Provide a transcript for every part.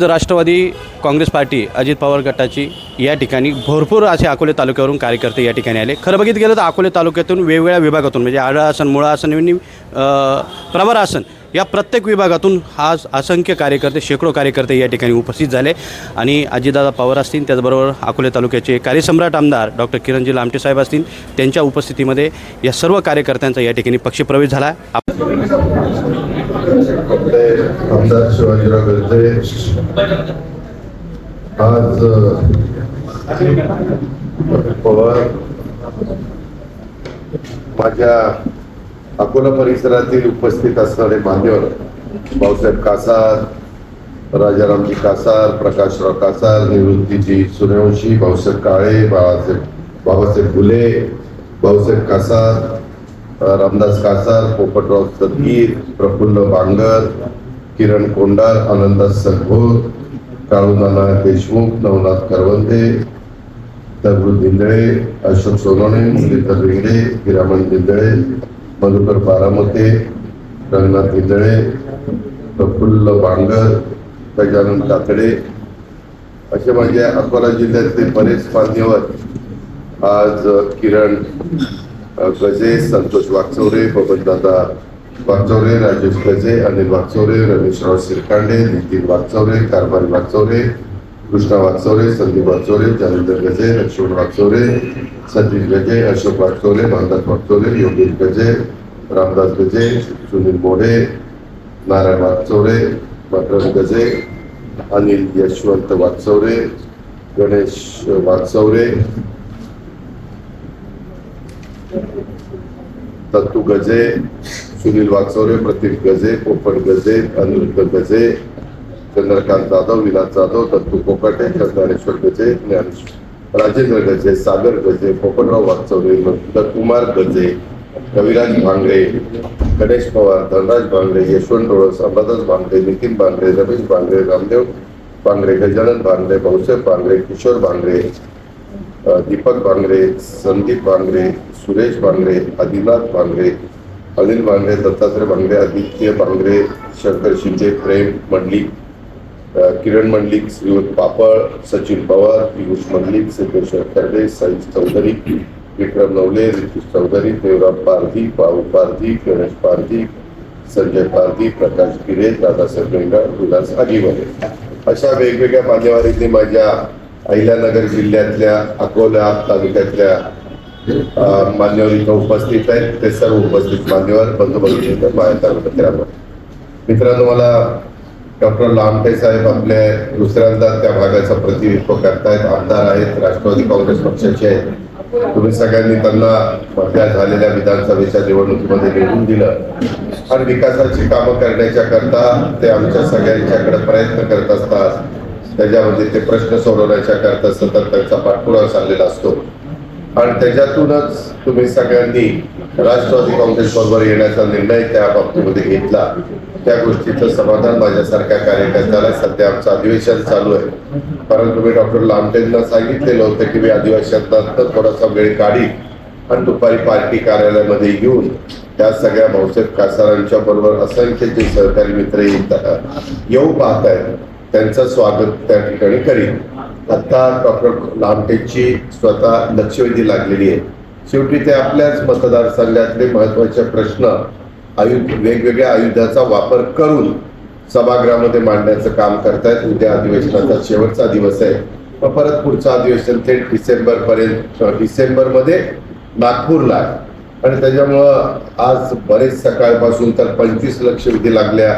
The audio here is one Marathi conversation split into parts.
राष्ट्रवादी काँग्रेस पार्टी अजित पवार गटाची या ठिकाणी भरपूर असे अकोले तालुक्यावरून कार्यकर्ते या ठिकाणी आले. खरं बघित गेलं तर अकोले तालुक्यातून वेगवेगळ्या विभागातून म्हणजे आढळ आसन मुळा आसन आणि प्रवर आसन या प्रत्येक विभागातून आज असंख्य कार्यकर्ते शेकडो कार्यकर्ते या ठिकाणी उपस्थित झाले. आणि अजितदादा पवार असतील त्याचबरोबर अकोले तालुक्याचे कार्यसम्राट आमदार डॉक्टर किरणजी लामटे साहेब असतील त्यांच्या उपस्थितीमध्ये या सर्व कार्यकर्त्यांचा या ठिकाणी पक्षप्रवेश झाला. आप- आपले आमदार शिवाजीराव गर्जे आज पवार माझ्या अकोला परिसरातील उपस्थित असणारे मान्यवर भाऊसाहेब कासार राजारामजी कासार प्रकाशराव कासार निवृत्तीजी सूर्यवंशी भाऊसाहेब काळे बाळासाहेब बाबासाहेब फुले भाऊसाहेब कासार रामदास कासार पोपटराव सदगीर प्रफुल्ल बांगर किरण कोंडार आनंदास सगभोर काळूनाना देशमुख नवनाथ करवंदे दगडू दिंदळे अशोक सोनवणे मुरलीधर रिंगडे हिरामण दिंदळे मधुकर बारामते रंगनाथ दिंदळे प्रफुल्ल बांगर गजानन काकडे असे माझ्या अकोला जिल्ह्यातले बरेच मान्यवर आज किरण गजे संतोष वागचौरे बबनदादा वागचौरे राजेश गजे अनिल वागचौरे रमेशराव शिरकांडे नितीन वागचौरे कारभारी वागचौरे कृष्णा वागचौरे संदीप वागचौरे जालिंदर गजे लक्ष्मण वागचौरे सतीश गजे अशोक वागचौरे भानदास वागचौरे योगेश गजे रामदास गजे सुनील मोढे नारायण वागचौरे मकरंद गजे अनिल यशवंत वागचौरे गणेश वागचौरे दत्तू गजे सुनील वागचौरे प्रतीक गजे पोपट गजे अनिरुद्ध गजे चंद्रकांत जाधव विलास जाधव दत्तू कोकाटे चंद्रानेश्वर गजे ज्ञानेश्वर राजेंद्र गजे सागर गजे पोपटराव वागचौरे कुमार गजे कविराज भांगरे गणेश पवार धनराज भांगरे यशवंत डोळस अंबादास भांगरे नितीन भांगरे रमेश भांगरे रामदेव भांगरे गजानन भांगरे भाऊसाहेब भांगरे किशोर भांगरे दीपक बांगरे संदीप बांगरे सुरेश बांगरे आदिनाथ बांगरे अनिल बांगरे दत्तात्रय बांगरे आदित्य भांगरे शंकर शिंदे प्रेम मंडलिक किरण मंडलिक श्रीवत पापळ सचिन पवार पियुष मंडलिक सिद्धेश्वर खर्डे साईज चौधरी विक्रम नवले रितू चौधरी देवराम पारधी पाऊ पारधी गणेश पारधी संजय पारधी प्रकाश गिरे दादासाहेब रेंगाळ विलास आजीवरे अशा वेगवेगळ्या माध्यमांनी माझ्या अहिल्यानगर जिल्ह्यातल्या अकोला तालुक्यातल्या मान्यवर इथं उपस्थित आहेत. ते सर्व उपस्थित मान्यवर बंधू तालुक्यात मित्रांनो मला डॉक्टर लामटे साहेब आपले दुसऱ्यांदा त्या भागाचं प्रतिनिधित्व करतायत. आमदार आहेत राष्ट्रवादी काँग्रेस पक्षाचे आहेत. तुम्ही सगळ्यांनी त्यांना मधल्या झालेल्या विधानसभेच्या निवडणुकीमध्ये निवडून दिलं. आणि विकासाची कामं करण्याच्या करता ते आमच्या सगळ्यांच्याकडे प्रयत्न करत असतात. त्याच्यामध्ये ते प्रश्न सोडवण्याच्या करता सतत त्यांचा पाठपुरावा चाललेला असतो. आणि त्याच्यातूनच तुम्ही सगळ्यांनी राष्ट्रवादी काँग्रेस बरोबर येण्याचा निर्णय त्या बाबतीमध्ये घेतला. त्या गोष्टीचं समाधान माझ्यासारख्या कार्यकर्त्याला सध्या आमचं अधिवेशन चालू आहे. परंतु मी डॉक्टर लामटेंना सांगितलेलं होतं की मी अधिवेशनानंतर थोडासा वेळ काढी आणि दुपारी पार्टी कार्यालयामध्ये येऊन त्या सगळ्या भाऊसाहेब कासारांच्या बरोबर असंख्य जे सहकारी मित्र येऊ पाहत आहेत त्यांचं स्वागत त्या ठिकाणी करीन. आता डॉक्टर लामटेची स्वतः लक्षवेधी लागलेली आहे. शेवटी ते आपल्याच मतदारसंघातले महत्त्वाचे प्रश्न आयुध वेगवेगळ्या आयुधाचा वापर करून सभागृहामध्ये मांडण्याचं काम करतायत. उद्या अधिवेशनाचा शेवटचा दिवस आहे. मग परत पुढचं अधिवेशन थेट डिसेंबर पर्यंत डिसेंबरमध्ये नागपूरला आहे. आणि त्याच्यामुळं आज बरेच सकाळपासून तर पंचवीस लक्षवेधी लागल्या.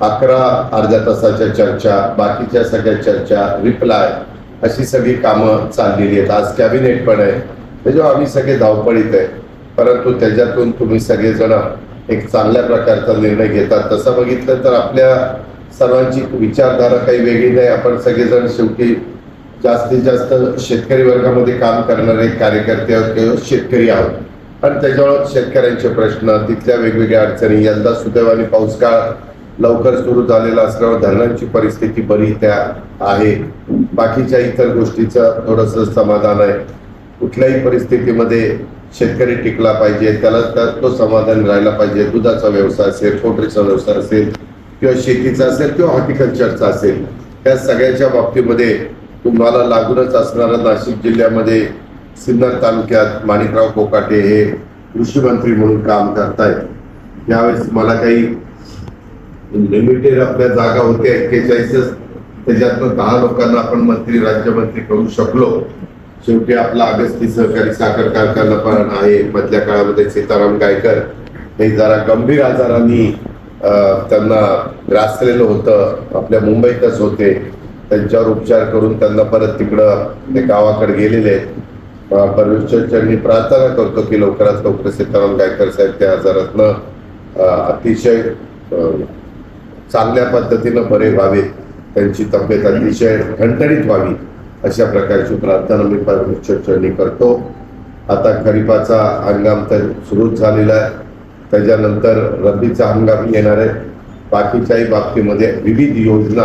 अकरा अर्ध्या तासाच्या चर्चा बाकीच्या सगळ्या चर्चा रिप्लाय अशी सगळी कामं चाललेली आहेत. आज कॅबिनेट पण आहे. त्याच्यावर आम्ही सगळे धावपळीत आहे. परंतु त्याच्यातून तुम्ही सगळेजण एक चांगल्या प्रकारचा निर्णय घेतात. तसं बघितलं तर आपल्या सर्वांची विचारधारा काही वेगळी नाही. आपण सगळेजण शेवटी जास्तीत जास्त शेतकरी वर्गामध्ये काम करणारे कार्यकर्ते आहोत किंवा शेतकरी आहोत. आणि त्याच्यावर शेतकऱ्यांचे प्रश्न तिथल्या वेगवेगळ्या अडचणी यंदा सुदैवाने पाऊस काळ लवकर सुरू झालेला असल्यावर धरणांची परिस्थिती बरी त्या आहे. बाकीच्या इतर गोष्टीचं थोडंसं समाधान आहे. कुठल्याही परिस्थितीमध्ये शेतकरी टिकला पाहिजे त्याला त्या- तो समाधान राहिला पाहिजे. दुधाचा व्यवसाय असेल पोल्ट्रीचा व्यवसाय असेल किंवा शेतीचा असेल किंवा हॉर्टिकल्चरचा असेल त्या सगळ्याच्या बाबतीमध्ये तुम्हाला लागूनच असणाऱ्या नाशिक जिल्ह्यामध्ये सिन्नर तालुक्यात माणिकराव कोकाटे हे कृषी मंत्री म्हणून काम करतायत. यावेळेस मला काही लिमिटेड आपल्या जागा होत्या एक्केचाळीसच. त्याच्यातनं दहा लोकांना आपण मंत्री राज्यमंत्री करू शकलो. शेवटी आपला अगस्ती सहकारी साखर कारखाना पण आहे. मधल्या काळामध्ये सीताराम गायकर हे जरा गंभीर आजारांनी त्यांना ग्रासलेलं होतं. आपल्या मुंबईतच होते. त्यांच्यावर उपचार करून त्यांना परत तिकडं ते गावाकडे गेलेले आहेत. अं, परमेश्वरच्यांनी प्रार्थना करतो की लवकरात लवकर सीताराम गायकर साहेब त्या आजारातनं अतिशय चांगल्या पद्धतीनं बरे व्हावेत त्यांची तब्येत अतिशय ठणठणीत व्हावी अशा प्रकारची प्रार्थना मी परमेश्वरचरणी करतो. आता खरीपाचा हंगाम तर सुरूच झालेला आहे. त्याच्यानंतर रब्बीचा हंगाम येणार आहे. बाकीच्याही बाबतीमध्ये विविध योजना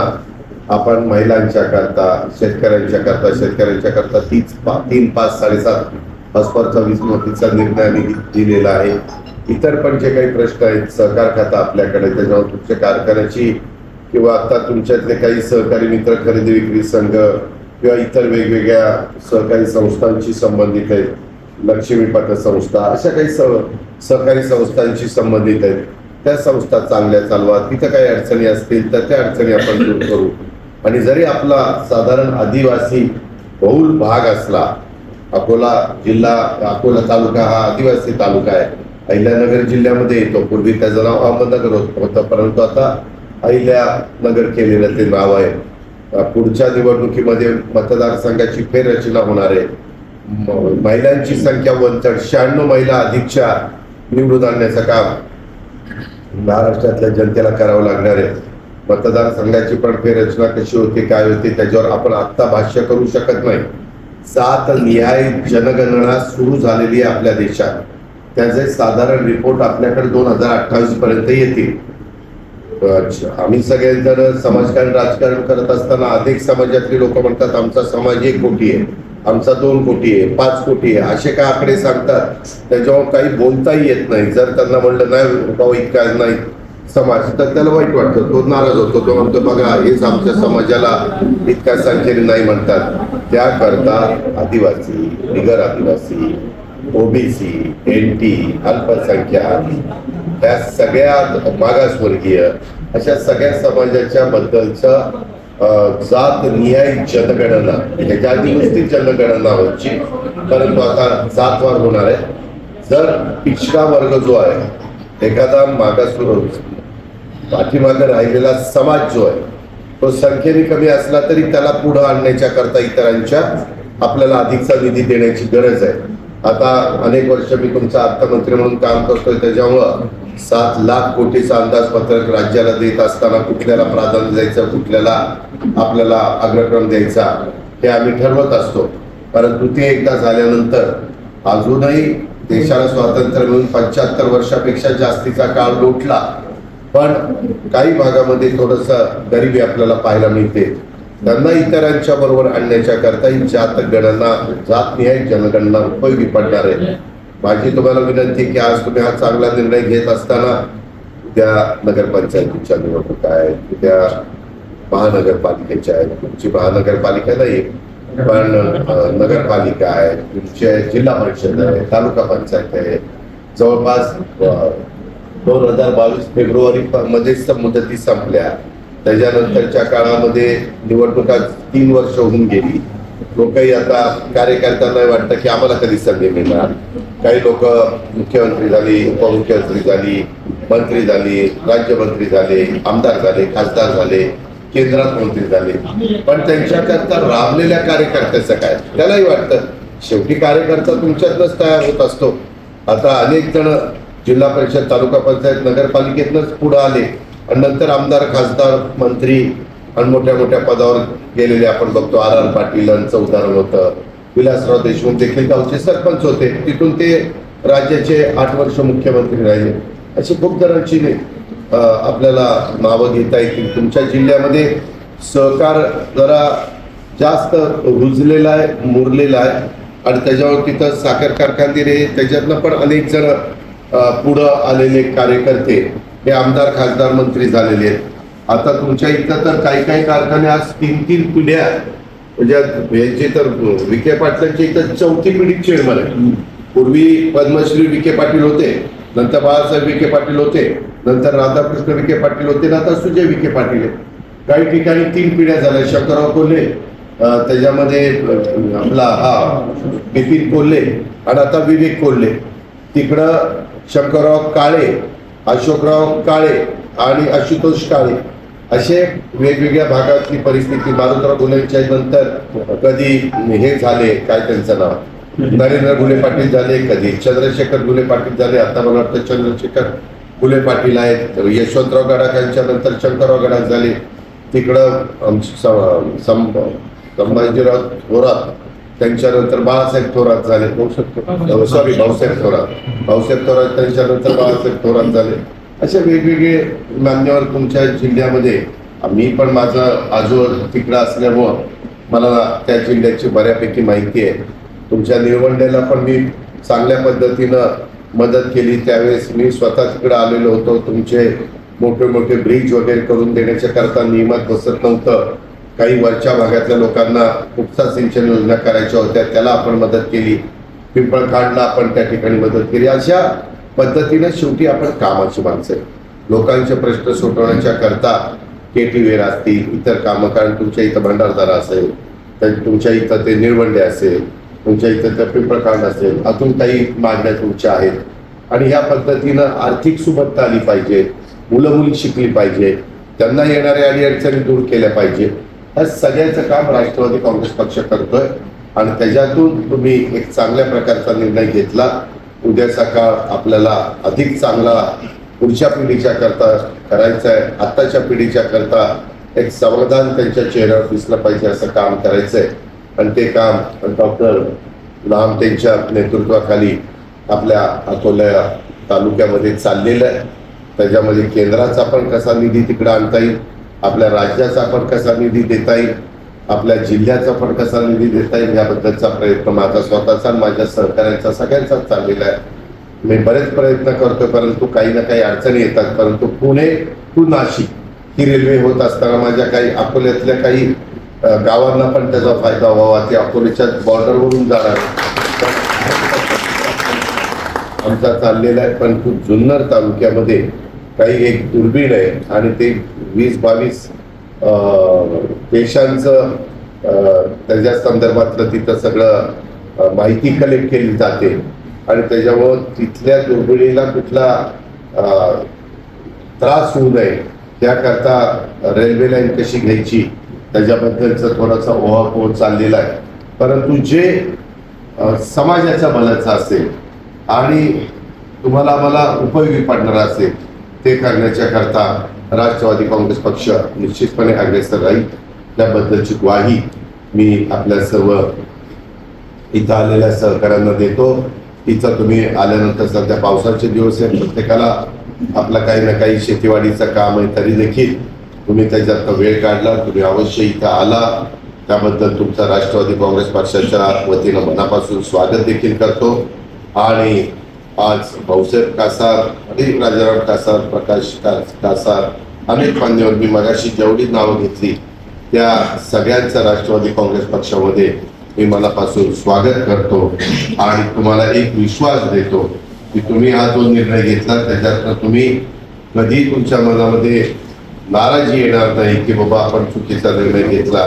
आपण महिलांच्या करता शेतकऱ्यांच्या करता शेतकऱ्यांच्या करता तीच पा तीन पाच साडेसात हॉस्परचा वीज मतीचा निर्णय आम्ही दिलेला आहे. इतर पण जे काही प्रश्न आहेत सहकार खाता आपल्याकडे त्याच्यावर तुमच्या कारखान्याची किंवा आता तुमच्यातले काही सहकारी मित्र खरेदी विक्री संघ किंवा इतर वेगवेगळ्या सहकारी संस्थांशी संबंधित आहेत लक्ष्मी पतसंस्था अशा काही सह सहकारी संस्थांशी संबंधित आहेत त्या संस्था चांगल्या चालवा तिथं काही अडचणी असतील तर त्या अडचणी आपण दूर करू. आणि जरी आपला साधारण आदिवासी बहुल भाग असला अकोला जिल्हा अकोला तालुका हा आदिवासी तालुका आहे अहिल्यानगर जिल्ह्यामध्ये येतो. पूर्वी त्याचं नाव अहमदनगर होत- होतं परंतु आता अहिल्यानगर केलेलं ते नाव आहे. पुढच्या निवडणुकीमध्ये मतदारसंघाची फेररचना होणार आहे. महिलांची संख्या वंचड. शहाण्णव महिला अधिकच्या निवडून आणण्याचं काम महाराष्ट्रातल्या जनतेला करावं लागणार आहे. मतदारसंघाची पण फेररचना कशी होती काय होती त्याच्यावर आपण आत्ता भाष्य करू शकत नाही. सात न्याय जनगणना सुरू झालेली आहे आपल्या देशात. त्याचे साधारण रिपोर्ट आपल्याकडे दोन हजार अठ्ठावीस पर्यंत येतील. अच्छा. आम्ही सगळेजण समाजकारण राजकारण करत असताना अधिक समाजातली लोक म्हणतात आमचा समाज एक कोटी आहे आमचा दोन कोटी आहे पाच कोटी आहे. असे काय आकडे सांगतात? त्याच्यावर काही बोलताही येत नाही. जर त्यांना म्हणलं नाही बाबा इतका नाही समाज तर त्याला वाईट वाटतं. तो नाराज होतो. तो म्हणतो बघा हेच आमच्या समाजाला इतक्या संख्येने नाही म्हणतात. त्याकरता आदिवासी बिगर आदिवासी ओबीसी एन टी अल्पसंख्याक या सगळ्या मागासवर्गीय अशा सगळ्या समाजाच्या बद्दलचं जात निहाय जनगणना म्हणजे ज्या आधी नुसती जनगणना होती परंतु आता जातवार होणार आहे. जर पिछडा वर्ग जो आहे एखादा मागास पाठीमागे राहिलेला समाज जो आहे तो संख्येने कमी असला तरी त्याला पुढे आणण्याच्या करता इतरांच्या आपल्याला अधिकचा निधी देण्याची गरज आहे. आता अनेक वर्ष मी तुमचा अर्थमंत्री म्हणून काम करतोय त्याच्यामुळं सात लाख कोटीचा अंदाजपत्रक राज्याला देत असताना कुठल्याला प्राधान्य द्यायचं कुठल्याला आपल्याला अग्रक्रम द्यायचा हे आम्ही ठरवत असतो. परंतु ते एकदा झाल्यानंतर अजूनही देशाला स्वातंत्र्य मिळून पंच्याहत्तर वर्षापेक्षा जास्तीचा काळ लोटला. पण काही भागामध्ये थोडस गरिबी आपल्याला पाहायला मिळते. त्यांना इतरांच्या बरोबर आणण्याच्या करता ही जात गणना जातनिहाय जनगणना उपयोगी पडणार आहे. माझी तुम्हाला विनंती की आज तुम्ही हा चांगला निर्णय घेत असताना उद्या नगरपंचायतीच्या निवडणूक आहेत उद्या महानगरपालिकेच्या आहेत. तुमची महानगरपालिका नाही पण नगरपालिका आहे तुमचे जिल्हा परिषद आहे तालुका पंचायत आहे. जवळपास दोन हजार बावीस फेब्रुवारी मध्येच मुदती संपल्या. त्याच्यानंतरच्या काळामध्ये निवडणुका तीन वर्ष होऊन गेली. लोकही आता कार्यकर्त्यांना वाटतं की आम्हाला कधी संधी मिळणार. काही लोक मुख्यमंत्री झाली उपमुख्यमंत्री झाली मंत्री झाली राज्यमंत्री झाले आमदार झाले खासदार झाले केंद्रात मंत्री झाले. पण त्यांच्याकरता राबलेल्या कार्यकर्त्याचं काय? त्यालाही वाटतं. शेवटी कार्यकर्ता तुमच्यातनंच तयार होत असतो. आता अनेक जण जिल्हा परिषद तालुका पंचायत नगरपालिकेतनंच पुढे आले. आणि नंतर आमदार खासदार मंत्री आणि मोठ्या मोठ्या पदावर गेलेले आपण बघतो. आर आर पाटीलांचं उदाहरण होतं. विलासराव देशमुख देखील गावचे सरपंच होते. तिथून ते राज्याचे आठ वर्ष मुख्यमंत्री राहिले. अशी खूप जणांची आपल्याला नावं घेता येतील. तुमच्या जिल्ह्यामध्ये सहकार जरा जास्त रुजलेला आहे मुरलेला आहे. आणि त्याच्यावर तिथं साखर कारखानदार त्याच्यातनं पण अनेक जण पुढं आलेले कार्यकर्ते हे आमदार खासदार मंत्री झालेले आहेत. आता तुमच्या इथं तर काही काही कारखाने आज तीन तीन पिढ्या म्हणजे यांचे तर विखे पाटलांच्या इथं चौथी पिढी चेअरमन आहे पूर्वी पद्मश्री विखे पाटील होते नंतर बाळासाहेब विखे पाटील होते नंतर राधाकृष्ण विखे पाटील होते आणि आता सुजय विखे पाटील आहे काही ठिकाणी तीन पिढ्या झाल्या शंकरराव कोल्हे त्याच्यामध्ये आपला हा बिपिन कोल्हे आणि आता विवेक कोल्हे. तिकडं शंकरराव काळे अशोकराव काळे आणि आशुतोष काळे असे वेगवेगळ्या भागातली परिस्थिती मारुतराव गुन्ह्यांच्या नंतर कधी हे झाले काय त्यांचं नाव? नरेंद्र गुले पाटील झाले कधी चंद्रशेखर गुले पाटील झाले आता मला वाटतं चंद्रशेखर गुले पाटील आहेत. यशवंतराव गडाख यांच्या नंतर शंकरराव गडाख झाले. तिकडं संभाजीराव थोरात त्यांच्यानंतर बाळासाहेब थोरात झाले. सॉरी भाऊसाहेब थोरात. भाऊसाहेब थोरात त्यांच्यानंतर बाळासाहेब थोरात झाले. असे वेगवेगळे मान्यवर तुमच्या जिल्ह्यामध्ये मी पण माझं आजोळ तिकडं असल्यामुळं मला त्या जिल्ह्याची बऱ्यापैकी माहिती आहे. तुमच्या निवडणुकीला पण मी चांगल्या पद्धतीनं मदत केली. त्यावेळेस मी स्वतः तिकडे आलेलो होतो. तुमचे मोठे मोठे ब्रिज वगैरे करून देण्याच्या करता नियमात बसत नव्हतं. काही वरच्या भागातल्या लोकांना उपसा सिंचन योजना करायच्या होत्या त्याला आपण मदत केली. पिंपळखांडला आपण त्या ठिकाणी मदत केली. अशा पद्धतीने शेवटी आपण कामाची माणसं लोकांचे प्रश्न सोडवण्याच्या करता के टी असतील इतर कामं कारण तुमच्या इथं भंडारदारा असेल तर तुमच्या इथं ते निळवंडे असेल तुमच्या इथं ते पिंपळखाड असेल अजून काही मागण्या तुमच्या आहेत. आणि ह्या पद्धतीनं आर्थिक सुबत्ता आली पाहिजे मुलं मुली शिकली पाहिजे त्यांना येणाऱ्या अडीअडचणी दूर केल्या पाहिजे. या सगळ्याचं काम राष्ट्रवादी काँग्रेस पक्ष करतोय. आणि त्याच्यातून तुम्ही एक चांगल्या प्रकारचा निर्णय घेतला. उद्या सकाळ आपल्याला अधिक चांगला पुढच्या पिढीच्या करता करायचं आहे. आत्ताच्या पिढीच्या करता एक समाधान त्यांच्या चेहऱ्यावर दिसलं पाहिजे असं काम करायचंय. आणि ते काम डॉक्टर लांब त्यांच्या नेतृत्वाखाली आपल्या अकोल्या तालुक्यामध्ये चाललेलं आहे. त्याच्यामध्ये केंद्राचा पण कसा निधी तिकडे आणता येईल? आपल्या राज्याचा पण कसा निधी देता येईल? आपल्या जिल्ह्याचा पण कसा निधी देता येईल? याबद्दलचा प्रयत्न माझा स्वतःचा माझ्या सहकार्यांचा सगळ्यांचाच चाललेला आहे. मी बरेच प्रयत्न करतो परंतु काही ना काही अडचणी येतात. परंतु पुणे टू नाशिक ही रेल्वे होत असताना माझ्या काही अकोल्यातल्या काही गावांना पण त्याचा फायदा व्हावा. ते अकोल्याच्या बॉर्डरवरून जाणार. आमचा चाललेला आहे पण खूप जुन्नर तालुक्यामध्ये काही एक दुर्बीण आहे आणि ते वीस बावीस देशांचं त्याच्या संदर्भातलं तिथं सगळं माहिती कलेक्ट केली जाते. आणि त्याच्यामुळं तिथल्या दुर्बिणीला कुठला त्रास होऊ नये. त्याकरता रेल्वे लाईन कशी घ्यायची? त्याच्याबद्दलचं थोडासा ओहापोह चाललेला आहे. परंतु जे समाजाच्या भल्याचं असेल आणि तुम्हाला मला उपयोगी पडणार असेल ते करण्याच्या करता राष्ट्रवादी काँग्रेस पक्ष निश्चितपणे अग्रेसर राहील. त्याबद्दलची ग्वाही मी आपल्या सर्व इथं आलेल्या सहकाऱ्यांना देतो. इथं तुम्ही आल्यानंतर सध्या पावसाचे दिवस आहे प्रत्येकाला आपला काही ना काही शेतीवाडीचं काम आहे तरी देखील तुम्ही त्याच्यात वेळ काढला. तुम्ही अवश्य इथं आला. त्याबद्दल तुमचा राष्ट्रवादी काँग्रेस पक्षाच्या वतीनं मनापासून स्वागत देखील करतो. आणि आज भाऊसाहेब कासार आणि राजाराम कासार प्रकाश कासार अनेक मान्यवर. मी मगाशी जेवढी नावं घेतली त्या सगळ्यांचं राष्ट्रवादी काँग्रेस पक्षामध्ये मी मनापासून स्वागत करतो आणि तुम्हाला एक विश्वास देतो की तुम्ही हा जो निर्णय घेतला त्याच्यातनं तुम्ही कधी तुमच्या मनामध्ये नाराजी येणार नाही की बाबा आपण चुकीचा निर्णय घेतला.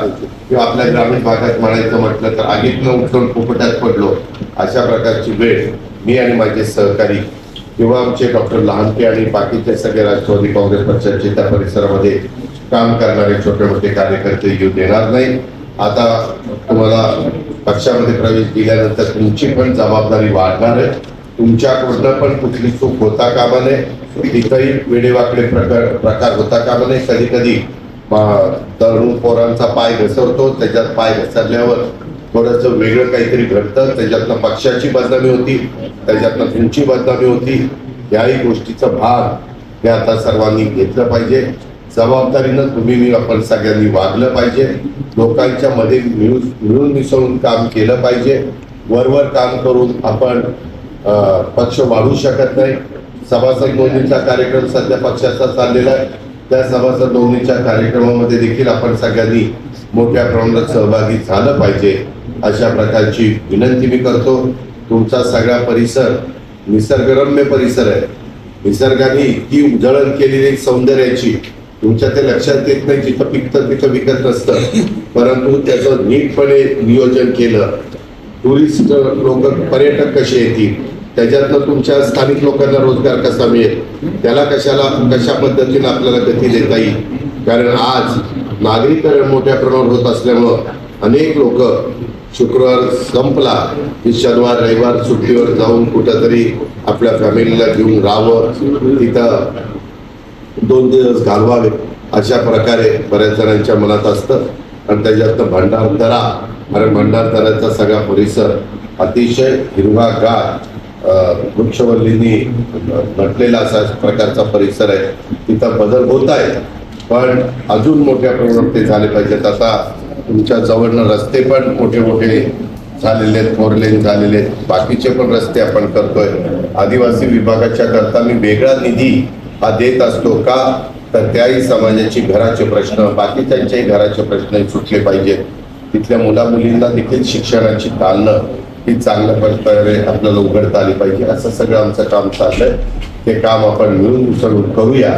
किंवा आपल्या ग्रामीण भागात म्हणायचं म्हटलं तर आगीतनं उठून पोपटात पडलो. अशा प्रकारची वेळ मी आणि माझे सहकारी किंवा आमचे डॉक्टर लहानके आणि बाकीचे सगळे राष्ट्रवादी काँग्रेस पक्षाचे त्या परिसरामध्ये काम करणारे छोटे मोठे कार्यकर्ते येऊ देणार नाही. आता तुम्हाला पक्षामध्ये प्रवेश दिल्यानंतर तुमची पण जबाबदारी वाढणार आहे. तुमच्याकडनं पण कुठली चूक होता कामा नये. तिथंही वेडेवाकडे प्रकार प्रकार होता कामा नये. कधी कधी तरुण पोरांचा पाय घसरतो त्याच्यात पाय घसरल्यावर थोडंसं वेगळं काहीतरी घडतं. त्याच्यातनं पक्षाची बदनामी होती त्याच्यातनं तुमची बदनामी होती. याही गोष्टीचा भाग हे आता सर्वांनी घेतलं पाहिजे. जबाबदारीनं तुम्ही मी आपण सगळ्यांनी वागलं पाहिजे. लोकांच्या मध्ये मिळून मिळून मिसळून काम केलं पाहिजे. वरवर काम करून आपण पक्ष वाढू शकत नाही. सभासद नोंदणीचा कार्यक्रम सध्या पक्षाचा चाललेला आहे. त्या सभासद नोंदणीच्या कार्यक्रमामध्ये देखील आपण सगळ्यांनी मोठ्या प्रमाणात सहभागी झालं पाहिजे. अशा प्रकारची विनंती मी करतो. तुमचा सगळा परिसर निसर्गरम्य परिसर आहे. निसर्गाने इतकी उजळण केलेली सौंदर्याची तुमच्या ते लक्षात येत नाही जिथं पिकतं तिथं विकत नसतं परंतु त्याचं नीटपणे नियोजन केलं. टुरिस्ट लोक पर्यटक कसे येतील? त्याच्यातनं तुमच्या स्थानिक लोकांना रोजगार कसा मिळेल? त्याला कशाला कशा पद्धतीने आपल्याला गती देता येईल? कारण आज नागरीकरण मोठ्या प्रमाणावर होत असल्यामुळं अनेक लोक शुक्रवार संपला की शनिवार रविवार सुट्टीवर जाऊन कुठंतरी आपल्या फॅमिलीला घेऊन राहावं. तिथं दोन दिवस घालवावे. अशा प्रकारे बऱ्याच जणांच्या मनात असतं. आणि त्याच्यातनं भंडारदरा कारण भंडारदराचा सगळा परिसर अतिशय हिरवागार वृक्षवल्लींनी नटलेला असा प्रकारचा परिसर आहे. तिथं बदल होत आहे पण अजून मोठ्या प्रमाणात ते झाले पाहिजेत. आता तुमच्या जवळनं रस्ते पण मोठे मोठे झालेले आहेत फोर लेन झालेले आहेत. बाकीचे पण रस्ते आपण करतोय. आदिवासी विभागाच्या करता मी वेगळा निधी हा देत असतो का? तर त्याही समाजाची घराचे प्रश्न बाकी त्यांच्याही घराचे प्रश्न सुटले पाहिजेत. तिथल्या मुला मुलींना देखील शिक्षणाची चालणं ही चांगल्या प्रकारे आपल्याला उघडता आली पाहिजे. असं सगळं आमचं काम चाललंय. ते काम आपण मिळून उचलून करूया.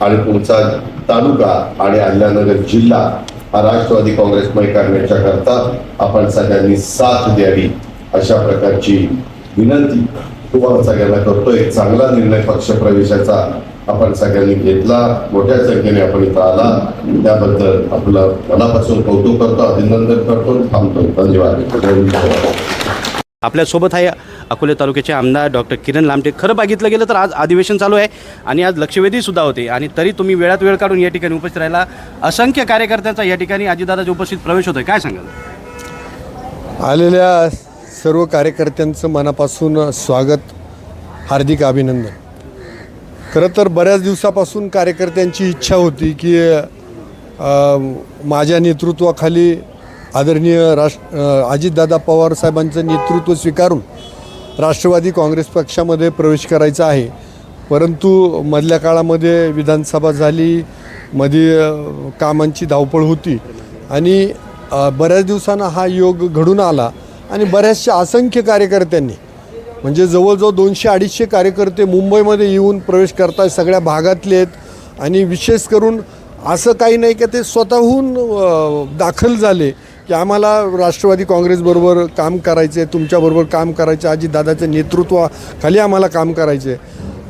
आणि तुमचा तालुका आणि अहिल्यानगर जिल्हा हा राष्ट्रवादी काँग्रेसमय करण्याच्या करता आपण सगळ्यांनी साथ द्यावी अशा प्रकारची विनंती तुम्हाला सगळ्यांना करतो एक चांगला निर्णय पक्षप्रवेशाचा आपण सगळ्यांनी घेतला. मोठ्या संख्येने आपण इथं आला. त्याबद्दल आपलं मनापासून कौतुक करतो अभिनंदन करतो. थांबतो. धन्यवाद. आपल्यासोबत आहे अकोले तालुक्याचे आमदार डॉक्टर किरण लामटे. खरं बघितलं गेलं तर आज अधिवेशन चालू आहे आणि आज लक्षवेधीसुद्धा होते. आणि तरी तुम्ही वेळात वेळ काढून या ठिकाणी उपस्थित राहिला. असंख्य कार्यकर्त्यांचा या ठिकाणी आजीदादाच्या उपस्थित प्रवेश होतोय. काय सांगाल? आलेल्या सर्व कार्यकर्त्यांचं मनापासून स्वागत हार्दिक अभिनंदन. खरं तर बऱ्याच दिवसापासून कार्यकर्त्यांची इच्छा होती की माझ्या नेतृत्वाखाली आदरणीय राष्ट्र अजितदादा पवार साहेबांचं नेतृत्व स्वीकारून राष्ट्रवादी काँग्रेस पक्षामध्ये प्रवेश करायचा आहे. परंतु मधल्या काळामध्ये विधानसभा झाली मध्ये कामांची धावपळ होती आणि बऱ्याच दिवसांना हा योग घडून आला आणि बऱ्याचशा असंख्य कार्यकर्त्यांनी म्हणजे जवळजवळ दोनशे अडीचशे कार्यकर्ते मुंबईमध्ये येऊन प्रवेश करतात सगळ्या भागातले आहेत आणि विशेष करून असं काही नाही का ते स्वतःहून दाखल झाले. की आम्हाला राष्ट्रवादी काँग्रेसबरोबर काम करायचे तुमच्याबरोबर काम करायचे आजी अजितदादाच्या नेतृत्वाखाली आम्हाला काम करायचे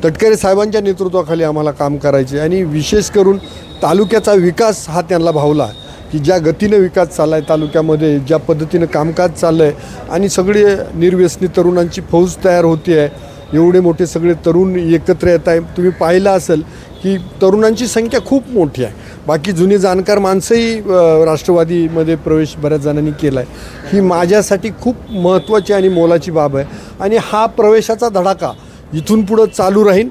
तटकरे साहेबांच्या नेतृत्वाखाली आम्हाला काम करायचे आणि विशेष करून तालुक्याचा विकास हा त्यांना भावला की ज्या गतीनं विकास चालला आहे तालुक्यामध्ये ज्या पद्धतीनं कामकाज चाललं आहे आणि सगळे निर्व्यसनी तरुणांची फौज तयार होते आहे एवढे मोठे सगळे तरुण एकत्र येत आहे तुम्ही पाहिलं असेल की तरुणांची संख्या खूप मोठी आहे. बाकी जुने जाणकार माणसंही राष्ट्रवादीमध्ये प्रवेश बऱ्याच जणांनी केला आहे ही माझ्यासाठी खूप महत्त्वाची आणि मोलाची बाब आहे. आणि हा प्रवेशाचा धडाका इथून पुढं चालू राहील.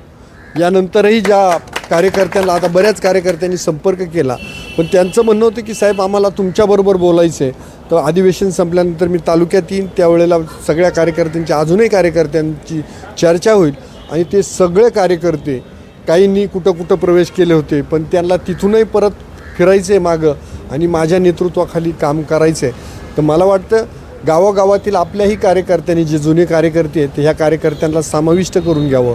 यानंतरही ज्या कार्यकर्त्यांना आता बऱ्याच कार्यकर्त्यांनी संपर्क केला पण त्यांचं म्हणणं होतं की साहेब आम्हाला तुमच्याबरोबर बोलायचं आहे तर अधिवेशन संपल्यानंतर मी तालुक्यात येईन. त्यावेळेला सगळ्या कार्यकर्त्यांची अजूनही कार्यकर्त्यांची चर्चा होईल. आणि ते सगळे कार्यकर्ते काहींनी कुठं कुठं प्रवेश केले होते पण त्यांना तिथूनही परत फिरायचं आहे मागं आणि माझ्या नेतृत्वाखाली काम करायचं आहे तर मला वाटतं गावागावातील आपल्याही कार्यकर्त्यांनी जे जुने कार्यकर्ते आहेत ह्या कार्यकर्त्यांना समाविष्ट करून घ्यावं.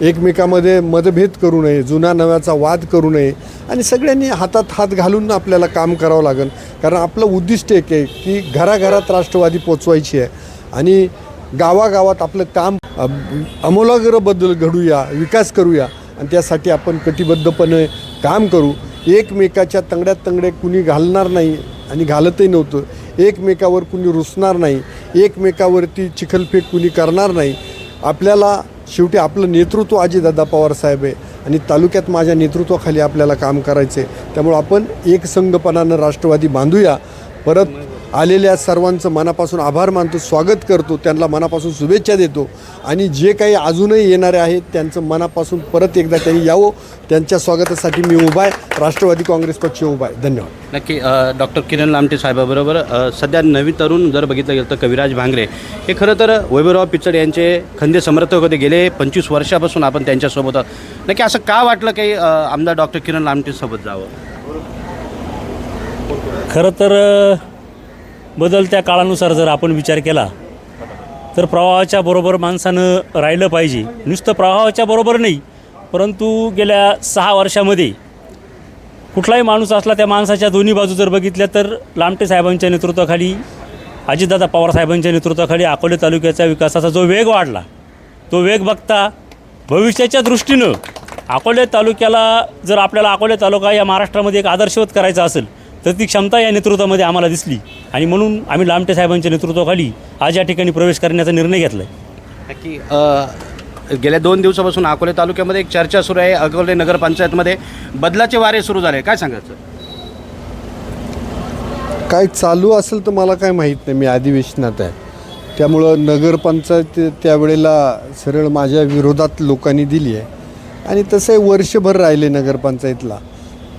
एकमेकामध्ये मतभेद करू नये जुना नव्याचा वाद करू नये आणि सगळ्यांनी हातात हात घालून आपल्याला काम करावं लागेल. कारण आपलं उद्दिष्ट एक आहे की घराघरात राष्ट्रवादी पोचवायची आहे आणि गावागावात आपलं काम अम- बदल घडूया विकास करूया. आणि त्यासाठी आपण कटिबद्धपणे काम करू. एकमेकाच्या तंगड्यात तंगडे कुणी घालणार नाही आणि घालतही नव्हतं. एकमेकावर कुणी रुसणार नाही. एकमेकावरती चिखलफेक कुणी करणार नाही. आपल्याला शेवटी आपलं नेतृत्व अजितदादा पवार साहेब आहे आणि तालुक्यात माझ्या नेतृत्वाखाली आपल्याला काम करायचं आहे त्यामुळं आपण एकसंघपणानं राष्ट्रवादी बांधूया. परत आलेल्या सर्वांचं मनापासून आभार मानतो स्वागत करतो त्यांना मनापासून शुभेच्छा देतो. आणि जे काही अजूनही येणारे आहेत त्यांचं मनापासून परत एकदा त्यांनी यावं. त्यांच्या स्वागतासाठी मी उभा आहे. राष्ट्रवादी काँग्रेस पक्ष उभा आहे. धन्यवाद. नक्की डॉक्टर किरण लामटे साहेबाबरोबर सध्या नवीन तरुण जर बघितलं गेलं तर कविराज भांगरे. हे खरं तर वैभवराव पिचड यांचे खंदे समर्थक होते. गेले पंचवीस वर्षापासून आपण त्यांच्यासोबत आहोत. नक्की असं का वाटलं की अ, आमदार डॉक्टर किरण लामटेसोबत जावं? खरं तर बदलत्या काळानुसार जर आपण विचार केला तर प्रवाहाच्या बरोबर माणसानं राहिलं पाहिजे. नुसतं प्रवाहाच्या बरोबर नाही परंतु गेल्या सहा वर्षामध्ये कुठलाही माणूस असला त्या माणसाच्या दोन्ही बाजू जर बघितल्या तर लामटे साहेबांच्या नेतृत्वाखाली अजितदादा पवार साहेबांच्या नेतृत्वाखाली अकोले तालुक्याच्या विकासाचा जो वेग वाढला तो वेग बघता भविष्याच्या दृष्टीनं अकोले तालुक्याला जर आपल्याला अकोले तालुका या महाराष्ट्रामध्ये एक आदर्शवत करायचा असेल तर ती क्षमता या नेतृत्वामध्ये आम्हाला दिसली. आणि म्हणून आम्ही लामटे साहेबांच्या नेतृत्वाखाली आज या ठिकाणी प्रवेश करण्याचा निर्णय घेतला आहे नक्की अ, गेल्या दोन दिवसापासून अकोले तालुक्यामध्ये एक चर्चा सुरू आहे. अकोले नगरपंचायतमध्ये बदलाचे वारे सुरू झाले काय सांगायचं? काय चालू असेल तर मला काय माहीत नाही. मी अधिवेशनात आहे. त्यामुळं नगरपंचायत त्यावेळेला सरळ माझ्या विरोधात लोकांनी दिली आहे. आणि तसंही वर्षभर राहिले नगरपंचायतला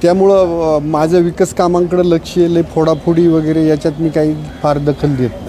त्यामुळं माझं विकास कामांकडं लक्ष येईल फोडाफोडी वगैरे याच्यात मी काही फार दखल देत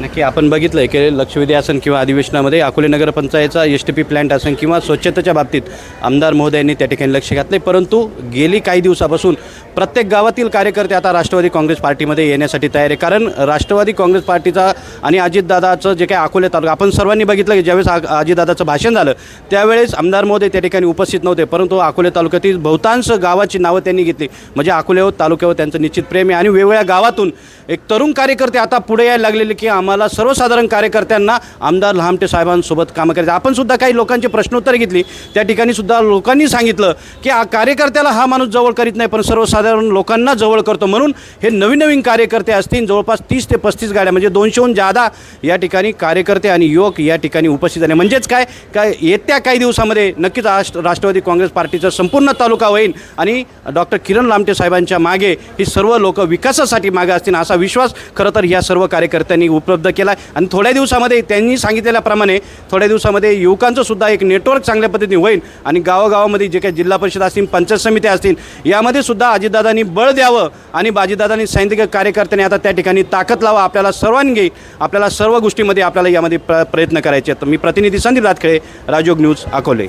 नक्की आपण बघितलं आहे की लक्षवेधी असेल किंवा अधिवेशनामध्ये अकोले नगरपंचायतचा एस टी पी प्लॅन्ट आसन किंवा स्वच्छतेच्या बाबतीत आमदार महोदयांनी त्या ठिकाणी लक्ष घातले परंतु गेली काही दिवसापासून प्रत्येक गावातील कार्यकर्ते आता राष्ट्रवादी काँग्रेस पार्टीमध्ये येण्यासाठी तयार आहे. कारण राष्ट्रवादी काँग्रेस पार्टीचा आणि अजितदादाचं जे काही अकोले तालुका आपण सर्वांनी बघितलं की ज्यावेळेस अजितदादाचं भाषण झालं त्यावेळेस आमदार महोदय त्या ठिकाणी उपस्थित नव्हते. परंतु अकोले तालुक्यातील बहुतांश गावाची नावं त्यांनी घेतली. म्हणजे अकोले हो, तालुक्यावर त्यांचं निश्चित प्रेम आहे. आणि वेगवेगळ्या गावातून एक तरुण कार्यकर्ते आता पुढे यायला लागलेले की आम आम्हाला सर्वसाधारण कार्यकर्त्यांना आमदार लहामटे साहेबांसोबत कामं करायचं. आपण सुद्धा काही लोकांची प्रश्नोत्तर घेतली. त्या ठिकाणी सुद्धा लोकांनी सांगितलं की कार्यकर्त्याला हा माणूस जवळ करीत नाही पण सर्वसाधारण लोकांना जवळ करतो. म्हणून हे नवीन नवीन कार्यकर्ते असतील जवळपास तीस ते पस्तीस गाड्या म्हणजे दोनशेहून जादा या ठिकाणी कार्यकर्ते आणि युवक या ठिकाणी उपस्थित झाले. म्हणजेच काय? काय येत्या काही दिवसामध्ये नक्कीच राष्ट्र राष्ट्रवादी काँग्रेस पार्टीचा संपूर्ण तालुका होईल आणि डॉक्टर किरण लामटे साहेबांच्या मागे ही सर्व लोक विकासासाठी मागे असतील असा विश्वास खरं तर या सर्व कार्यकर्त्यांनी उपलब्ध केला आहे आणि थोड्या दिवसामध्ये त्यांनी सांगितलेल्याप्रमाणे थोड्या दिवसामध्ये युवकांचं सुद्धा एक नेटवर्क चांगल्या पद्धतीने होईल आणि गावोगावामध्ये जे काही जिल्हा परिषद असतील पंचायत समित्या असतील यामध्ये सुद्धा अजितदादांनी बळ द्यावं आणि बाजीदादांनी सांगितलं की कार्यकर्त्यांनी आता त्या ठिकाणी ताकद लावा. आपल्याला सर्वांगी आपल्याला सर्व गोष्टीमध्ये आपल्याला यामध्ये प्र प्रयत्न करायचे आहेत. तर मी प्रतिनिधी संदीप रातखेळे राजयोग न्यूज अकोले.